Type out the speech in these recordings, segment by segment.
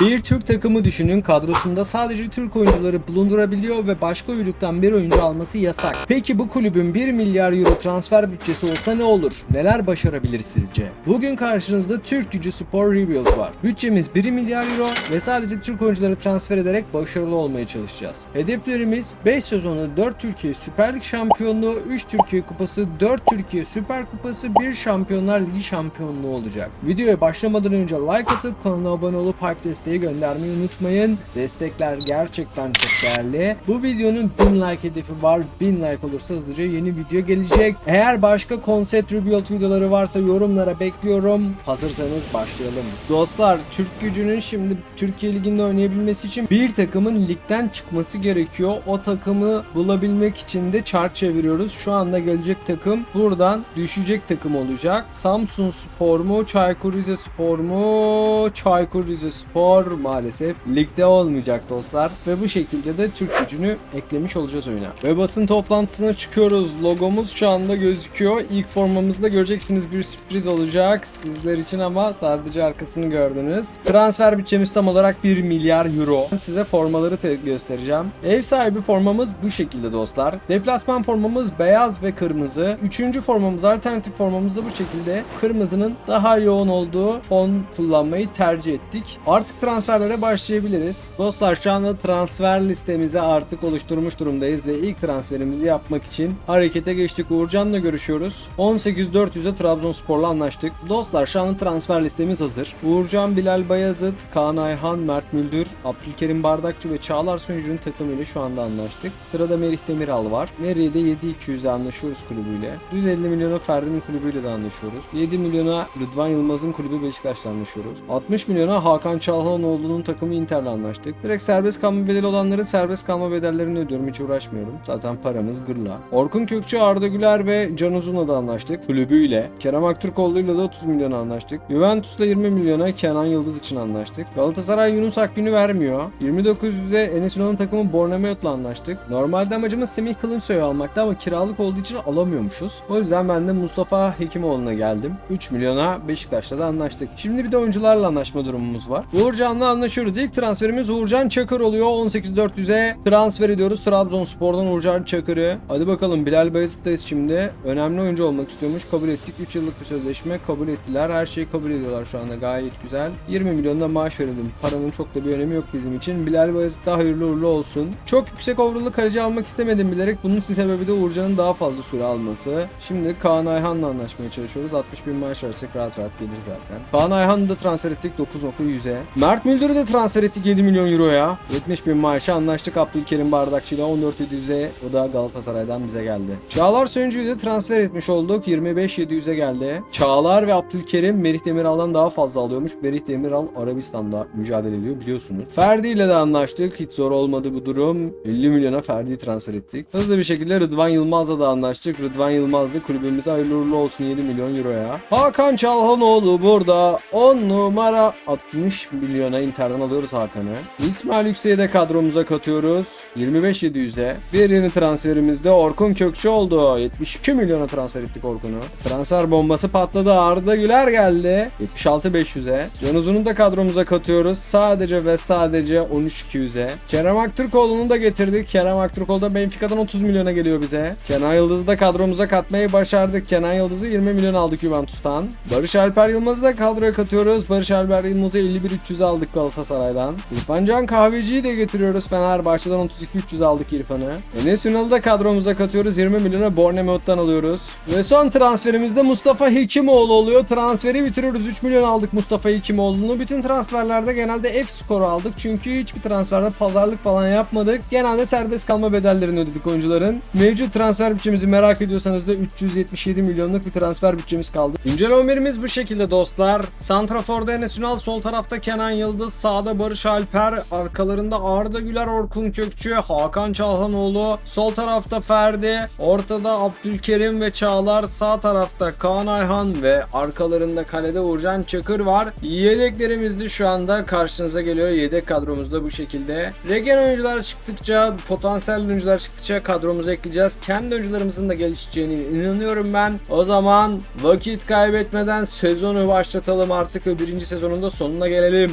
Bir Türk takımı düşünün kadrosunda sadece Türk oyuncuları bulundurabiliyor ve başka uyruktan bir oyuncu alması yasak. Peki bu kulübün 1 milyar euro transfer bütçesi olsa ne olur? Neler başarabilir sizce? Bugün karşınızda Türk Gücü Spor Rebuild var. Bütçemiz 1 milyar euro ve sadece Türk oyuncuları transfer ederek başarılı olmaya çalışacağız. Hedeflerimiz 5 sezonda 4 Türkiye Süper Lig şampiyonluğu, 3 Türkiye Kupası, 4 Türkiye Süper Kupası, 1 Şampiyonlar Ligi şampiyonluğu olacak. Videoya başlamadan önce like atıp kanala abone olup hype desteği göndermeyi unutmayın. Destekler gerçekten çok değerli. Bu videonun 1000 like hedefi var. 1000 like olursa hızlıca yeni video gelecek. Eğer başka konsept rebuild videoları varsa yorumlara bekliyorum. Hazırsanız başlayalım. Dostlar Türk gücünün şimdi Türkiye Ligi'nde oynayabilmesi için bir takımın ligden çıkması gerekiyor. O takımı bulabilmek için de çark çeviriyoruz. Şu anda gelecek takım buradan düşecek takım olacak. Samsun Spor mu? Çaykur Rizespor mu? Çaykur Rizespor maalesef ligde olmayacak dostlar. Ve bu şekilde de Türk gücünü eklemiş olacağız oyuna. Ve basın toplantısına çıkıyoruz. Logomuz şu anda gözüküyor. İlk formamızda göreceksiniz bir sürpriz olacak sizler için ama sadece arkasını gördünüz. Transfer bütçemiz tam olarak 1 milyar euro. Size formaları te- göstereceğim. Ev sahibi formamız bu şekilde dostlar. Deplasman formamız beyaz ve kırmızı. Üçüncü formamız alternatif formamız da bu şekilde. Kırmızının daha yoğun olduğu fon kullanmayı tercih ettik. Artık transferlere başlayabiliriz. Dostlar şu anda transfer listemizi artık oluşturmuş durumdayız ve ilk transferimizi yapmak için harekete geçtik. Uğurcan'la görüşüyoruz. 18.400'e Trabzonspor'la anlaştık. Dostlar şu anda transfer listemiz hazır. Uğurcan, Bilal Bayazıt, Kaan Ayhan, Mert Müldür, Abdülkerim Bardakçı ve Çağlar Sönücü'nün takımıyla şu anda anlaştık. Sırada Merih Demiral var. Merih'e de 7.200'e anlaşıyoruz kulübüyle. 150 milyona Ferdi'nin kulübüyle de anlaşıyoruz. 7 milyona Rıdvan Yılmaz'ın kulübü Beşiktaş'la anlaşıyoruz. 60 milyona Hakan Çalhanoğlu'nun takımı Inter'le anlaştık. Direkt serbest kalma bedeli olanların serbest kalma bedellerini ödüyorum. Hiç uğraşmıyorum. Zaten paramız gırla. Orkun Kökçü, Arda Güler ve Can Uzun'la da anlaştık. Kulübüyle. Kerem Aktürkoğlu'yla da 30 milyona anlaştık. Juventus'la 20 milyona Kenan Yıldız için anlaştık. Galatasaray Yunus Akgün'ü vermiyor. 29'da Enes Ünal'ın takımı Bournemouth'la anlaştık. Normalde amacımız Semih Kılınsoy'u almakta ama kiralık olduğu için alamıyormuşuz. O yüzden ben de Mustafa Hekimoğlu'na geldim. 3 milyona Beşiktaş'la da anlaştık. Şimdi bir de oyuncularla anlaşma durumumuz var. Uğurcan'la anlaşıyoruz. İlk transferimiz Uğurcan Çakır oluyor. 18.400'e transfer ediyoruz. Trabzonspor'dan Uğurcan Çakır'ı. Hadi bakalım Bilal Bayezid'deyiz şimdi. Önemli oyuncu olmak istiyormuş. Kabul ettik. 3 yıllık bir sözleşme kabul ettiler. Her şeyi kabul ediyorlar şu anda. Gayet güzel. 20 milyonda maaş verelim. Paranın çok da bir önemi yok bizim için. Bilal Bayezid daha hayırlı uğurlu olsun. Çok yüksek overall'lı kaleci almak istemedim bilerek. Bunun sebebi de Uğurcan'ın daha fazla süre alması. Şimdi Kaan Ayhan'la anlaşmaya çalışıyoruz. 60 bin maaş versek rahat rahat gelir zaten. Kaan Ayhan'ı da transfer ettik 9.100'e. Mert Müldür'ü de transfer ettik 7 milyon euroya. 70 bin maaşa anlaştık Abdülkerim Bardakçı ile 14.700'e. O da Galatasaray'dan bize geldi. Çağlar Söncü'yü de transfer etmiş olduk. 25.700'e geldi. Çağlar ve Abdülkerim Merih Demiral'dan daha fazla alıyormuş. Merih Demiral Arabistan'da mücadele ediyor biliyorsunuz. Ferdi ile de anlaştık. Hiç zor olmadı bu durum. 50 milyona Ferdi'yi transfer ettik. Hızlı bir şekilde Rıdvan Yılmaz'la da anlaştık. Rıdvan Yılmaz da kulübümüze hayırlı uğurlu olsun 7 milyon euroya. Hakan Çalhanoğlu burada 10 numara 60 milyona Inter'den alıyoruz Hakan'ı. İsmail Yüksek'i de kadromuza katıyoruz. 25.700'e. Bir yeni transferimiz de Orkun Kökçü oldu. 72 milyona transfer ettik Orkun'u. Transfer bombası patladı. Arda Güler geldi. 76.500'e. Can Uzun'u da kadromuza katıyoruz. Sadece ve sadece 13.200'e. Kerem Aktürkoğlu'nu da getirdik. Kerem Aktürkoğlu da Benfica'dan 30 milyona geliyor bize. Kenan Yıldız'ı da kadromuza katmayı başardık. Kenan Yıldız'ı 20 milyon aldık Juventus'tan. Barış Alper Yılmaz'ı da kadroya katıyoruz. Barış Alper Yılmaz'ı 51.300'e aldık Galatasaray'dan. İrfan Can Kahveci'yi de getiriyoruz. Fenerbahçe'den 32.300 aldık İrfan'ı. Enes Ünal'ı da kadromuza katıyoruz. 20 milyona Bournemouth'tan alıyoruz. Ve son transferimizde Mustafa Hekimoğlu oluyor. Transferi bitiriyoruz. 3 milyon aldık Mustafa Hekimoğlu'nu. Bütün transferlerde genelde F skoru aldık. Çünkü hiçbir transferde pazarlık falan yapmadık. Genelde serbest kalma bedellerini ödedik oyuncuların. Mevcut transfer bütçemizi merak ediyorsanız da 377 milyonluk bir transfer bütçemiz kaldı. Güncel 11'imiz bu şekilde dostlar. Santrafor'da Enes Ünal, sol tarafta Kenan Yıldız, sağda Barış Alper, arkalarında Arda Güler, Orkun Kökçü, Hakan Çalhanoğlu, sol tarafta Ferdi, ortada Abdülkerim ve Çağlar, sağ tarafta Kaan Ayhan ve arkalarında kalede Uğurcan Çakır var. Yedeklerimiz de şu anda karşınıza geliyor. Yedek kadromuzda bu şekilde. Regen oyuncular çıktıkça, potansiyel oyuncular çıktıkça kadromuza ekleyeceğiz. Kendi oyuncularımızın da gelişeceğine inanıyorum ben. O zaman vakit kaybetmeden sezonu başlatalım artık ve birinci sezonun da sonuna gelelim.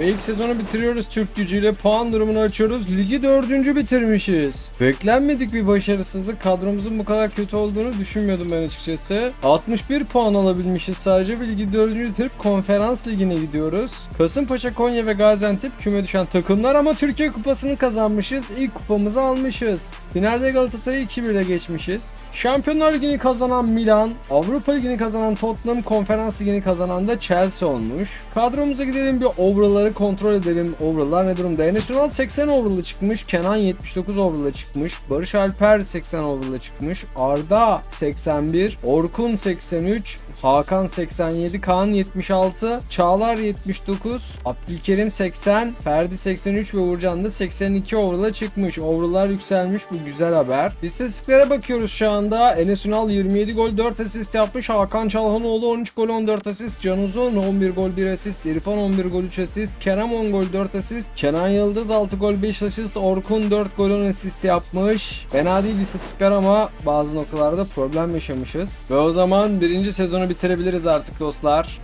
Ve ilk sezonu bitiriyoruz Türk gücüyle. Puan durumunu açıyoruz. Ligi dördüncü bitirmişiz. Beklenmedik bir başarısızlık. Kadromuzun bu kadar kötü olduğunu düşünmüyordum ben açıkçası. 61 puan alabilmişiz sadece. Ve ligi dördüncü bitirip konferans ligine gidiyoruz. Kasımpaşa, Konya ve Gaziantep küme düşen takımlar ama Türkiye kupasını kazanmışız. İlk kupamızı almışız. Finalde Galatasaray'ı 2-1 ile geçmişiz. Şampiyonlar Ligi'ni kazanan Milan, Avrupa Ligi'ni kazanan Tottenham, Konferans Ligi'ni kazanan da Chelsea olmuş. Kadromuza gidelim bir overall'ları kontrol edelim. Overall'lar ne durumda? Enes Ünal 80 overall'a çıkmış. Kenan 79 overall'a çıkmış. Barış Alper 80 overall'a çıkmış. Arda 81. Orkun 83. Hakan 87, Kaan 76, Çağlar 79, Abdülkerim 80, Ferdi 83 ve Uğurcan da 82 overall'a çıkmış. Overall'lar yükselmiş bu güzel haber. İstatistiklere bakıyoruz şu anda. Enes Ünal 27 gol 4 asist yapmış. Hakan Çalhanoğlu 13 gol 14 asist. Can Uzun 11 gol 1 asist. İrfan 11 gol 3 asist. Kerem 10 gol 4 asist. Kenan Yıldız 6 gol 5 asist. Orkun 4 gol 10 asist yapmış. Fena değil istatistikler ama bazı noktalarda problem yaşamışız. Ve o zaman birinci sezonu bitirebiliriz artık dostlar.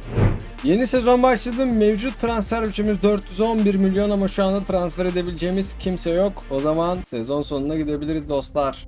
Yeni sezon başladı. Mevcut transfer bütçemiz 411 milyon ama şu anda transfer edebileceğimiz kimse yok. O zaman sezon sonuna gidebiliriz dostlar.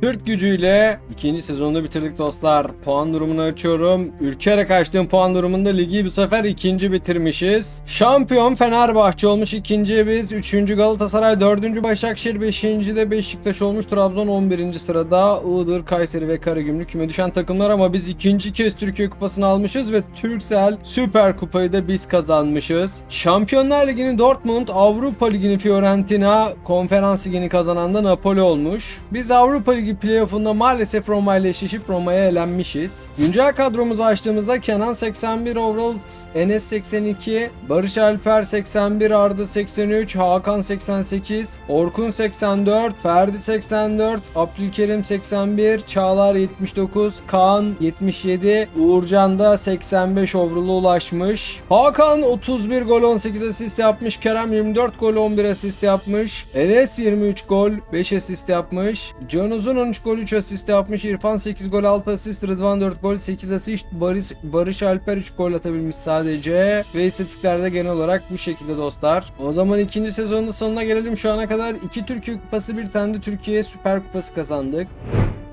Türk gücüyle ikinci sezonunu bitirdik dostlar. Puan durumunu açıyorum. Ürkerek açtığım puan durumunda ligi bu sefer ikinci bitirmişiz. Şampiyon Fenerbahçe olmuş ikinci biz. Üçüncü Galatasaray, dördüncü Başakşehir, beşinci de Beşiktaş olmuş. Trabzon 11. sırada. Iğdır, Kayseri ve Karagümrük küme düşen takımlar ama biz ikinci kez Türkiye Kupası'nı almışız ve Türksel Süper Kupayı da biz kazanmışız. Şampiyonlar Ligi'ni Dortmund, Avrupa Ligi'ni Fiorentina, Konferans Ligi'ni kazanan da Napoli olmuş. Biz Avrupa Ligi playoff'unda maalesef Roma ile eşleşip Roma'ya elenmişiz. Güncel kadromuzu açtığımızda Kenan 81 overall, Enes 82, Barış Alper 81, Arda 83, Hakan 88, Orkun 84, Ferdi 84, Abdülkerim 81, Çağlar 79, Kaan 77, Uğurcan da 85 overall'a ulaşmış. Hakan 31 gol 18 asist yapmış. Kerem 24 gol 11 asist yapmış. Enes 23 gol 5 asist yapmış. Can Uzun 13 gol 3 asist yapmış. İrfan 8 gol 6 asist. Rıdvan 4 gol 8 asist. Barış, Barış Alper 3 gol atabilmiş sadece. Ve istatistiklerde genel olarak bu şekilde dostlar. O zaman ikinci sezonun sonuna gelelim. Şu ana kadar 2 Türkiye Kupası bir tane de Türkiye Süper Kupası kazandık.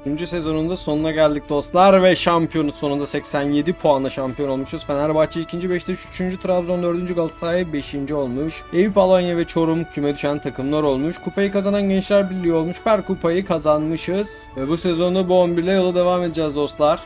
Üçüncü sezonunda sonuna geldik dostlar ve şampiyonu sonunda 87 puanla şampiyon olmuşuz. Fenerbahçe 2. Beşiktaş 3. Trabzon 4. Galatasaray 5. olmuş. Eyüp Alanya ve Çorum küme düşen takımlar olmuş. Kupayı kazanan Gençler Birliği olmuş. Per kupayı kazanmışız. Ve bu sezonda bu 11 ile yola devam edeceğiz dostlar.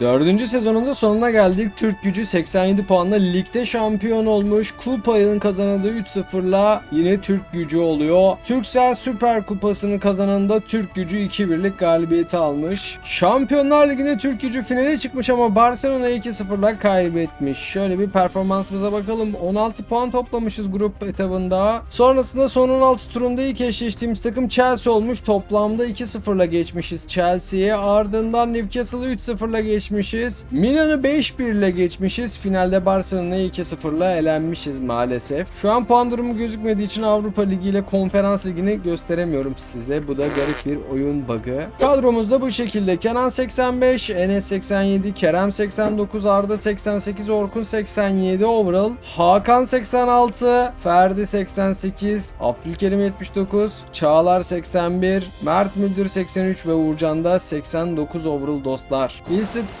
Dördüncü sezonunda sonuna geldik. Türk gücü 87 puanla ligde şampiyon olmuş. Kupayın kazanıldığı 3-0'la yine Türk gücü oluyor. Türksel Süper Kupası'nı kazanında Türk gücü 2-1'lik galibiyeti almış. Şampiyonlar Ligi'nde Türk gücü finale çıkmış ama Barcelona 2-0'la kaybetmiş. Şöyle bir performansımıza bakalım. 16 puan toplamışız grup etabında. Sonrasında son 16 turunda ilk eşleştiğimiz takım Chelsea olmuş. Toplamda 2-0'la geçmişiz Chelsea'ye. Ardından Newcastle'ı 3-0'la geçmişiz. Milan'ı 5-1 ile geçmişiz. Finalde Barcelona'yı 2-0'la elenmişiz maalesef. Şu an puan durumu gözükmediği için Avrupa Ligi ile Konferans Ligi'ni gösteremiyorum size. Bu da garip bir oyun bug'ı. Kadromuzda bu şekilde. Kenan 85, Enes 87, Kerem 89, Arda 88, Orkun 87 overall. Hakan 86, Ferdi 88, Abdülkerim 79, Çağlar 81, Mert Müldür 83 ve Uğurcan da 89 overall dostlar.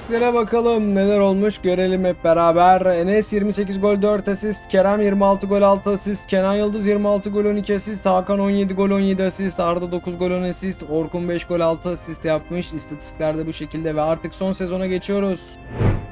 İstatistiklere bakalım neler olmuş görelim hep beraber. Enes 28 gol 4 asist, Kerem 26 gol 6 asist, Kenan Yıldız 26 gol 12 asist, Hakan 17 gol 17 asist, Arda 9 gol 10 asist, Orkun 5 gol 6 asist yapmış. İstatistiklerde bu şekilde ve artık son sezona geçiyoruz.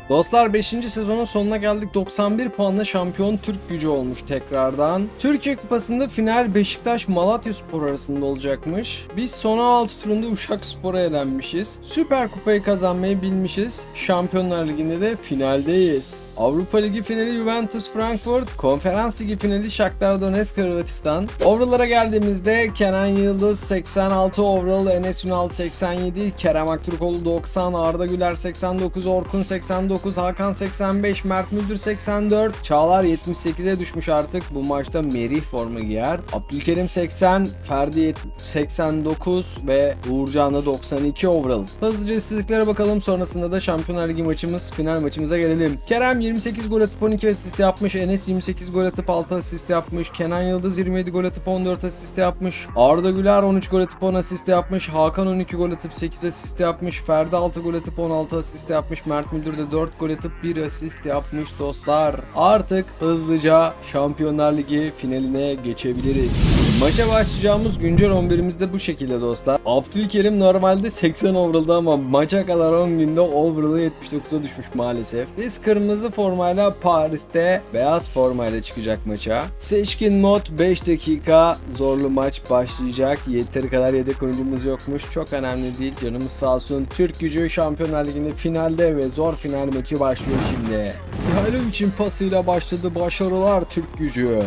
Dostlar 5. sezonun sonuna geldik. 91 puanla şampiyon Türk gücü olmuş tekrardan. Türkiye Kupası'nda final Beşiktaş Malatya Spor arasında olacakmış. Biz son 16 turunda Uşak Spor'a elenmişiz. Süper Kupayı kazanmayı bilmişiz. Şampiyonlar Ligi'nde de finaldeyiz. Avrupa Ligi finali Juventus Frankfurt, Konferans Ligi finali Shakhtar Donetsk Hırvatistan. Overall'lara geldiğimizde Kenan Yıldız 86 overall, Enes Ünal 87, Kerem Aktürkoğlu 90, Arda Güler 89, Orkun 89, 89, Hakan 85, Mert Müldür 84, Çağlar 78'e düşmüş artık. Bu maçta Merih formu giyer. Abdülkerim 80, Ferdi yet- 89 ve Uğurcan da 92 overall. Hızlıca istatistiklere bakalım. Sonrasında da Şampiyonlar Ligi maçımız, final maçımıza gelelim. Kerem 28 gol atıp 12 asist yapmış. Enes 28 gol atıp 6 asist yapmış. Kenan Yıldız 27 gol atıp 14 asist yapmış. Arda Güler 13 gol atıp 10 asist yapmış. Hakan 12 gol atıp 8 asist yapmış. Ferdi 6 gol atıp 16 asist yapmış. Mert Müldür de 4 gol atıp 1 asist yapmış dostlar. Artık hızlıca Şampiyonlar Ligi finaline geçebiliriz. Maça başlayacağımız güncel 11'imiz de bu şekilde dostlar. Abdülkerim normalde 80 overall'da ama maça kadar 10 günde overall'ı 79'a düşmüş maalesef. Biz kırmızı formayla Paris'te beyaz formayla çıkacak maça. Seçkin mod 5 dakika zorlu maç başlayacak. Yeteri kadar yedek oyuncumuz yokmuş. Çok önemli değil canımız sağ olsun. Türk gücü Şampiyonlar Ligi'nde finalde ve zor final maçı başlıyor şimdi. Mihailovic'in pasıyla başladı başarılar Türk gücü.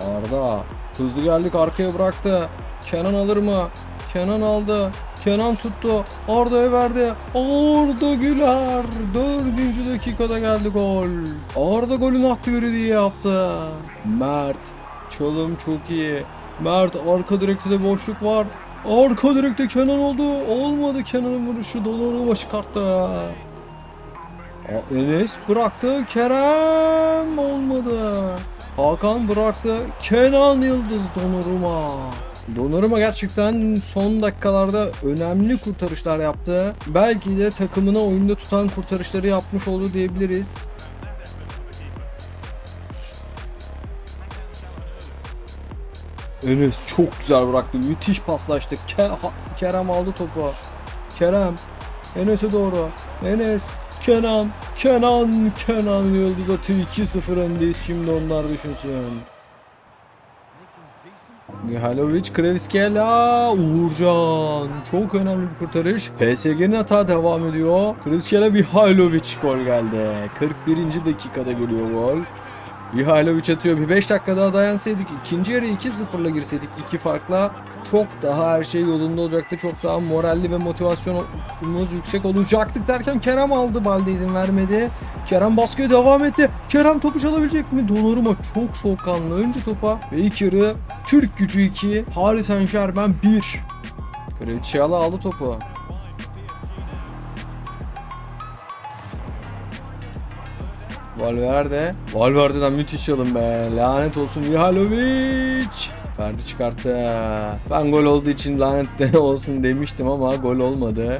Arda hızlı geldik arkaya bıraktı. Kenan alır mı? Kenan aldı. Kenan tuttu. Arda'ya verdi. Arda Güler. Dördüncü dakikada geldi gol. Arda golün attı diye yaptı. Mert. Çalım çok iyi. Mert arka direkte de boşluk var. Arka direkte Kenan oldu. Olmadı Kenan'ın vuruşu. Donnarumma çıkarttı. Enes bıraktı. Kerem olmadı. Hakan bıraktı. Kenan Yıldız Donnarumma. Donnarumma gerçekten son dakikalarda önemli kurtarışlar yaptı. Belki de takımını oyunda tutan kurtarışları yapmış oldu diyebiliriz. Enes çok güzel bıraktı. Müthiş ha- Kerem aldı topu. Kerem Enes'e doğru. Enes Kenan Kenan Kenan Yıldız atıyor 2-0 öndeyiz şimdi onlar düşünsün. Mihailovic, Krevskela, Uğurcan. Çok önemli bir kurtarış. PSG'nin hata devam ediyor. Krevskela, Mihailovic gol geldi. 41. dakikada geliyor gol. Mihailovic atıyor. Bir 5 dakika daha dayansaydık. ikinci yarı 2-0'la girseydik iki farkla çok daha her şey yolunda olacaktı. Çok daha moralli ve motivasyonumuz yüksek olacaktık derken Kerem aldı. Balde izin vermedi. Kerem baskıya devam etti. Kerem topu çalabilecek mi? Donnarumma çok soğukkanlı. Önce topa ve ilk yarı Türk gücü 2, Paris Saint Germain 1. Kraliçyalı aldı topu. Valverde. Valverde'den müthiş çalım be. Lanet olsun Mihailovic. Ferdi çıkarttı. Ben gol olduğu için lanet de olsun demiştim ama gol olmadı.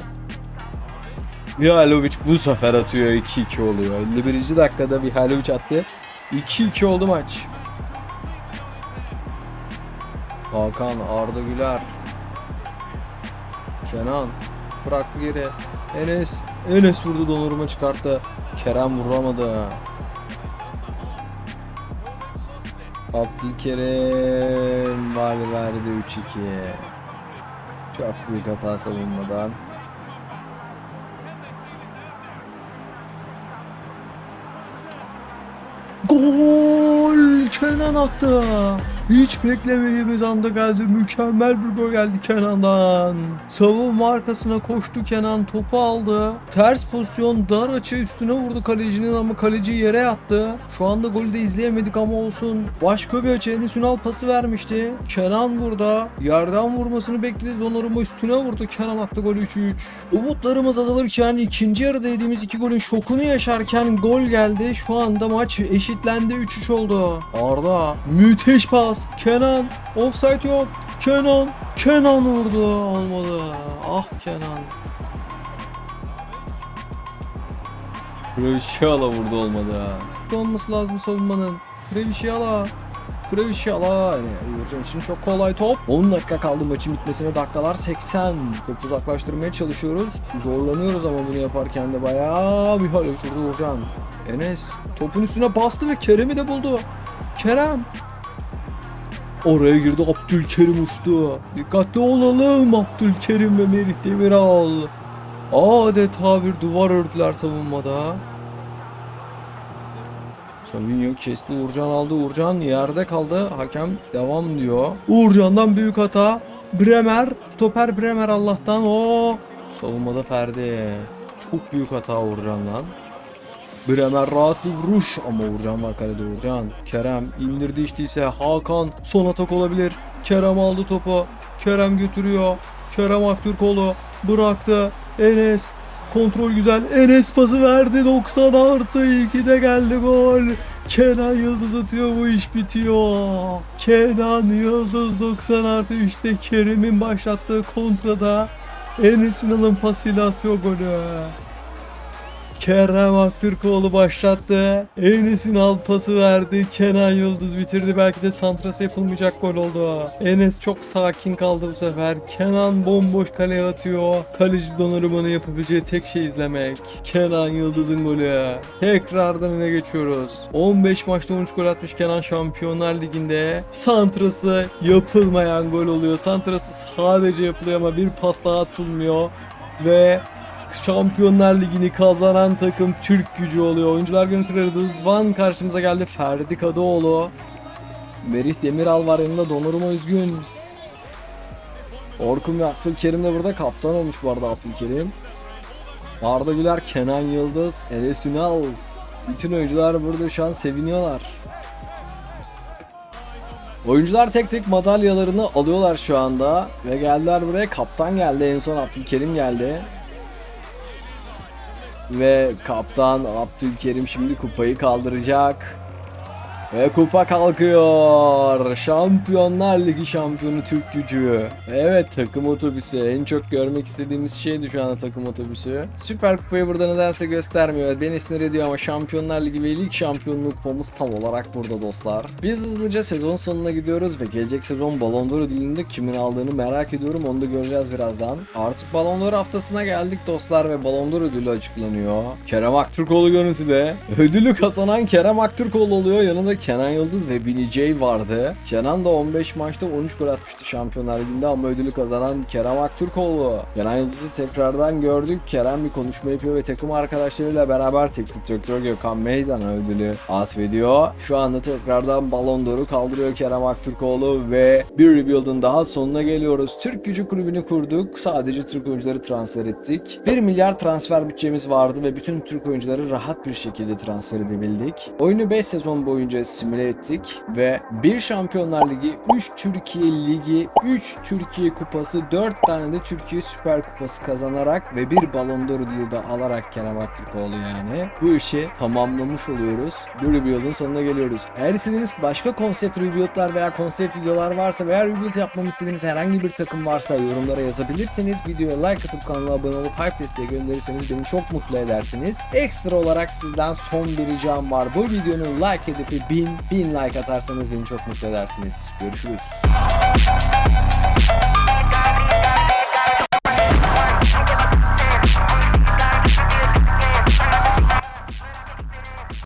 Mihailovic bu sefer atıyor 2-2 oluyor. 51. dakikada Mihailovic attı. 2-2 oldu maç. Hakan, Arda Güler. Kenan bıraktı geri. Enes, Enes vurdu Donnarumma çıkarttı. Kerem vuramadı. Abdülkerim var verdi 3-2. Çok büyük hata savunmadan. Gol! Kenan attı. Hiç beklemediğimiz anda geldi. Mükemmel bir gol geldi Kenan'dan. Savunma arkasına koştu Kenan. Topu aldı. Ters pozisyon dar açı üstüne vurdu kalecinin ama kaleci yere yattı. Şu anda golü de izleyemedik ama olsun. Başka bir açı Enes Ünal pası vermişti. Kenan burada. Yerden vurmasını bekledi. Donnarumma üstüne vurdu. Kenan attı golü 3-3. Umutlarımız azalırken ikinci yarıda yediğimiz iki golün şokunu yaşarken gol geldi. Şu anda maç eşitlendi 3-3 oldu. Arda müthiş pas. Kenan offside yok. Kenan Kenan vurdu. Olmadı. Ah Kenan. Krevişyala vurdu olmadı. Olması lazım savunmanın. Krevişyala. Krevişyala. Yani Uğurcan için çok kolay top. 10 dakika kaldı maçın bitmesine. Dakikalar 80. Topu uzaklaştırmaya çalışıyoruz. Zorlanıyoruz ama bunu yaparken de bayağı bir hal uçurdu Uğurcan. Enes topun üstüne bastı ve Kerem'i de buldu. Kerem Oraya girdi Abdülkerim uçtu. Dikkatli olalım Abdülkerim ve Merih Demiral. Adeta bir duvar ördüler savunmada. Savinho kesti Uğurcan aldı. Uğurcan yerde kaldı. Hakem devam diyor. Uğurcan'dan büyük hata. Bremer. Stoper Bremer Allah'tan. o Savunmada Ferdi. Çok büyük hata Uğurcan'dan. Bremer rahat bir vuruş ama Uğurcan var kalede Uğurcan. Kerem indirdi işte ise Hakan son atak olabilir. Kerem aldı topu. Kerem götürüyor. Kerem Aktürkoğlu bıraktı. Enes kontrol güzel. Enes pası verdi 90 artı 2'de geldi gol. Kenan Yıldız atıyor bu iş bitiyor. Kenan Yıldız 90 artı 3'te Kerem'in başlattığı kontrada Enes Ünal'ın pasıyla atıyor golü. Kerem Aktürkoğlu başlattı. Enes'in al pası verdi. Kenan Yıldız bitirdi. Belki de santrası yapılmayacak gol oldu. Enes çok sakin kaldı bu sefer. Kenan bomboş kaleye atıyor. Kaleci Donnarumma'nın yapabileceği tek şey izlemek. Kenan Yıldız'ın golü. Tekrardan öne geçiyoruz. 15 maçta 13 gol atmış Kenan Şampiyonlar Ligi'nde. Santrası yapılmayan gol oluyor. Santrası sadece yapılıyor ama bir pas daha atılmıyor. Ve Şampiyonlar Ligi'ni kazanan takım Türk gücü oluyor. Oyuncular görüntüleri Rıdvan karşımıza geldi. Ferdi Kadıoğlu. Merih Demiral var yanında Donnarumma üzgün. Orkun ve Abdülkerim de burada kaptan olmuş bu arada Abdülkerim. Arda Güler, Kenan Yıldız, Enes Ünal. Bütün oyuncular burada şu an seviniyorlar. Oyuncular tek tek madalyalarını alıyorlar şu anda. Ve geldiler buraya. Kaptan geldi. En son Abdülkerim geldi. Ve kaptan Abdülkerim şimdi kupayı kaldıracak. Ve kupa kalkıyor. Şampiyonlar Ligi şampiyonu Türk gücü. Evet takım otobüsü. En çok görmek istediğimiz şeydi şu anda takım otobüsü. Süper kupayı burada nedense göstermiyor. Beni sinir ediyor ama Şampiyonlar Ligi ve lig şampiyonluğu kupamız tam olarak burada dostlar. Biz hızlıca sezon sonuna gidiyoruz ve gelecek sezon Ballon d'Or ödülünde kimin aldığını merak ediyorum. Onu da göreceğiz birazdan. Artık Ballon d'Or haftasına geldik dostlar ve Ballon d'Or ödülü açıklanıyor. Kerem Aktürkoğlu görüntüde. Ödülü kazanan Kerem Aktürkoğlu oluyor. Yanında Kenan Yıldız ve Billy J vardı. Kenan da 15 maçta 13 gol atmıştı Şampiyonlar Ligi'nde ama ödülü kazanan Kerem Aktürkoğlu. Kenan Yıldız'ı tekrardan gördük. Kerem bir konuşma yapıyor ve takım arkadaşlarıyla beraber teknik direktör Gökhan Meydan'a ödülü atfediyor. Şu anda tekrardan Ballon d'Or'u kaldırıyor Kerem Aktürkoğlu ve bir rebuild'ın daha sonuna geliyoruz. Türk Gücü Kulübü'nü kurduk. Sadece Türk oyuncuları transfer ettik. 1 milyar transfer bütçemiz vardı ve bütün Türk oyuncuları rahat bir şekilde transfer edebildik. Oyunu 5 sezon boyunca simüle ettik ve bir Şampiyonlar Ligi, 3 Türkiye Ligi, 3 Türkiye Kupası, 4 tane de Türkiye Süper Kupası kazanarak ve bir Ballon d'Or ödülü de alarak Kerem Aktürkoğlu yani bu işi tamamlamış oluyoruz. Bu rebuild'ın sonuna geliyoruz. Eğer istediğiniz başka konsept rebuild'lar veya konsept videolar varsa veya rebuild yapmamı istediğiniz herhangi bir takım varsa yorumlara yazabilirsiniz. Videoya like atıp kanala abone olup hype desteği gönderirseniz beni çok mutlu edersiniz. Ekstra olarak sizden son bir ricam var. Bu videonun like hedefi 1000 1000 like atarsanız beni çok mutlu edersiniz. Görüşürüz.